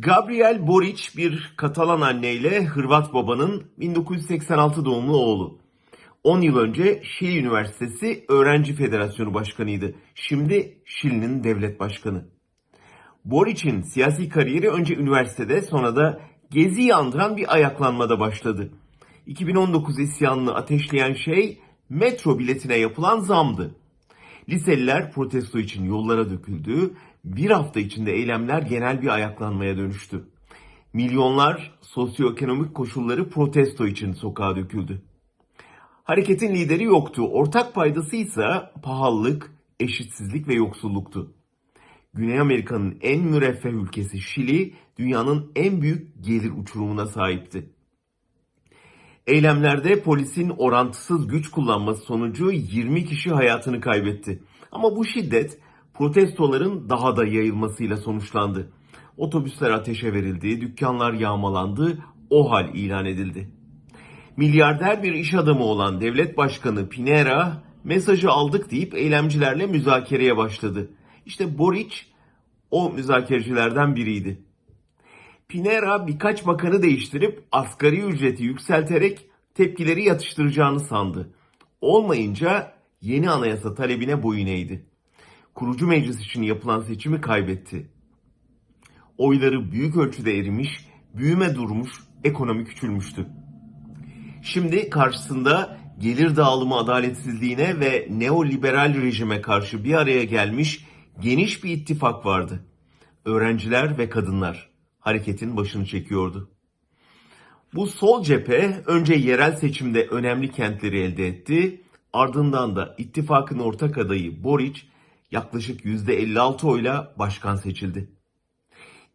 Gabriel Boric bir Katalan anneyle Hırvat babanın 1986 doğumlu oğlu. 10 yıl önce Şili Üniversitesi Öğrenci Federasyonu Başkanıydı. Şimdi Şili'nin devlet başkanı. Boric'in siyasi kariyeri önce üniversitede sonra da Gezi'yi andıran bir ayaklanmada başladı. 2019 isyanını ateşleyen şey metro biletine yapılan zamdı. Liseliler protesto için yollara döküldü. Bir hafta içinde eylemler genel bir ayaklanmaya dönüştü. Milyonlar sosyoekonomik koşulları protesto için sokağa döküldü. Hareketin lideri yoktu. Ortak paydası ise pahalılık, eşitsizlik ve yoksulluktu. Güney Amerika'nın en müreffeh ülkesi Şili, dünyanın en büyük gelir uçurumuna sahipti. Eylemlerde polisin orantısız güç kullanması sonucu 20 kişi hayatını kaybetti. Ama bu şiddet protestoların daha da yayılmasıyla sonuçlandı. Otobüsler ateşe verildi, dükkanlar yağmalandı, o hal ilan edildi. Milyarder bir iş adamı olan devlet başkanı Pinera mesajı aldık deyip eylemcilerle müzakereye başladı. İşte Boric o müzakerecilerden biriydi. Pinera birkaç bakanı değiştirip asgari ücreti yükselterek tepkileri yatıştıracağını sandı. Olmayınca yeni anayasa talebine boyun eğdi. Kurucu meclis için yapılan seçimi kaybetti. Oyları büyük ölçüde erimiş, büyüme durmuş, ekonomi küçülmüştü. Şimdi karşısında gelir dağılımı adaletsizliğine ve neoliberal rejime karşı bir araya gelmiş geniş bir ittifak vardı. Öğrenciler ve kadınlar hareketin başını çekiyordu. Bu sol cephe önce yerel seçimde önemli kentleri elde etti. Ardından da ittifakın ortak adayı Boric yaklaşık %56 oyla başkan seçildi.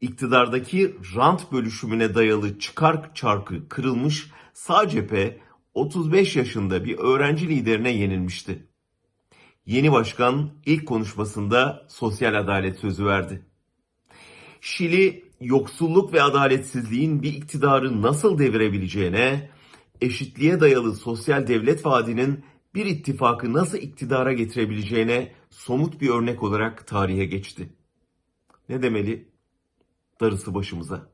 İktidardaki rant bölüşümüne dayalı çıkar çarkı kırılmış sağ cephe 35 yaşında bir öğrenci liderine yenilmişti. Yeni başkan ilk konuşmasında sosyal adalet sözü verdi. Şili yoksulluk ve adaletsizliğin bir iktidarı nasıl devirebileceğine, eşitliğe dayalı sosyal devlet vaadinin bir ittifakı nasıl iktidara getirebileceğine somut bir örnek olarak tarihe geçti. Ne demeli? Darısı başımıza.